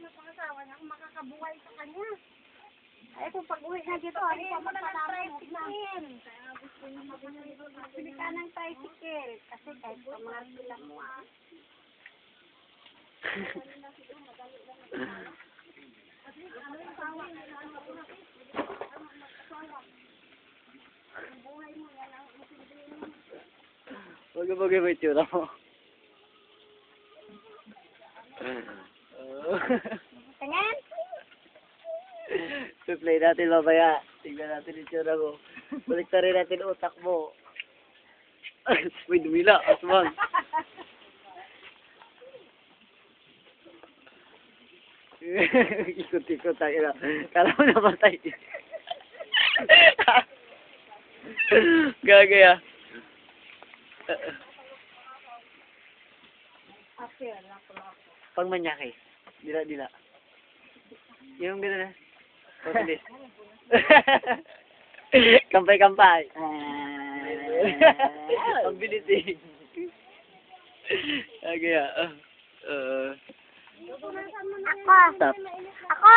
na pangasawa niya kung makakabuhay sa kanya. Ay, kung pag-uwi na dito, ano pa magpapalama na? Kaya gusto niya mag-uwi Bili ka ng tricycle. Kasi kahit pamahal sila mo ah. Huwag ka bagay may tsura mo. Tingin? I-play natin mamaya. Tingnan natin yung tsura mo. Balik na rin natin utak mo. Uy, dumila. Aswang. Ikot-ikot tayo na. Kala mo namatay. Gagaya. Apir, lako, lako. Pag manyakis. Dila, dila. Yung gano'n na. Pabilis. Kampay-kampay. Ang bilis eh. Kagaya. Uh, uh, Ako. Stop. Ako.